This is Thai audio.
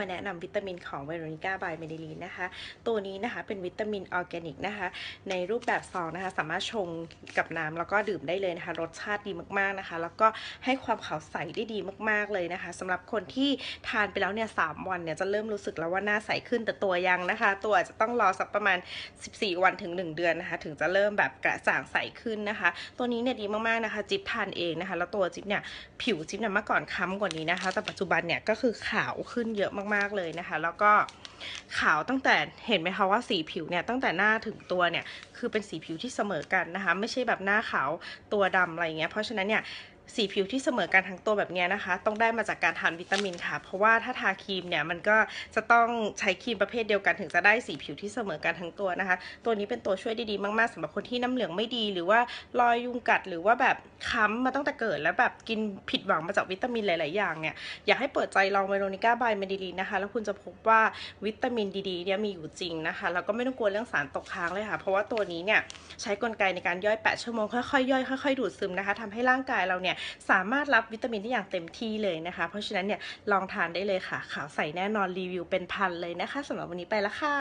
มาแนะนำวิตามินของเวโรนิก้าบายเมดิลีนนะคะ ตัวนี้นะคะเป็นวิตามินออร์แกนิกนะคะ ในรูปแบบซองนะคะ สามารถชงกับน้ำแล้วก็ดื่มได้เลยนะคะ รสชาติดีมากๆนะคะ แล้วก็ให้ความขาวใสได้ดีมากๆเลยนะคะสำหรับคนที่ทานไปแล้วเนี่ยสวันเนี่ยจะเริ่มรู้สึกแล้วว่าหน้าใสขึ้นแต่ตัวยังนะคะ ตัวจจะต้องรอสักประมาณ 14 วันถึง 1 เดือนนะคะ ถึงจะเริ่มแบบกระจ่างใสขึ้นนะคะ ตัวนี้เนี่ยดีมากๆนะคะ จิ๊บทานเองนะคะ แล้วตัวจิ๊บเนี่ยผิวจิ๊บเนี่ยเมื่อก่อนค้ำกว่านี้นะคะ แต่ปัจจุบันเนี่ยก็คือขาวขึ้นเยอะมากๆเลยนะคะ แล้วก็ขาวตั้งแต่เห็นไหมคะว่าสีผิวเนี่ยตั้งแต่หน้าถึงตัวเนี่ยคือเป็นสีผิวที่เสมอกันนะคะ ไม่ใช่แบบหน้าขาวตัวดำอะไรเงี้ยเพราะฉะนั้นเนี่ย สีผิวที่เสมอกันทั้งตัวแบบนี้นะคะ ต้องได้มาจากการทานวิตามินค่ะ เพราะว่าถ้าทาครีมเนี่ยมันก็จะต้องใช้ครีมประเภทเดียวกันถึงจะได้สีผิวที่เสมอกันทั้งตัวนะคะ ตัวนี้เป็นตัวช่วยได้ดีมากๆสำหรับคนที่น้ำเหลืองไม่ดี หรือว่ารอยยุงกัดหรือว่าแบบค้ำมาตั้งแต่เกิด แล้วแบบกินผิดหวังมาจากวิตามินหลาย ๆ อย่างเนี่ยอยากให้เปิดใจลองเวโรนิก้าบายเมดิลีนนะคะ แล้วคุณจะพบว่าวิตามินดีๆเนี่ยมีอยู่จริงนะคะแล้วก็ไม่ต้องกลัวเรื่องสารตกค้างเลยค่ะ เพราะว่าตัวนี้เนี่ยใช้กลไกในการย่อย 8 ชั่วโมงค่อยๆย่อยค่อยๆดูดซึมนะคะทำให้ร่างกายเราเนี่ยสามารถรับวิตามินได้อย่างเต็มที่เลยนะคะ เพราะฉะนั้นเนี่ยลองทานได้เลยค่ะ ขาวใสแน่นอนรีวิวเป็นพันเลยนะคะสำหรับวันนี้ไปแล้วค่ะ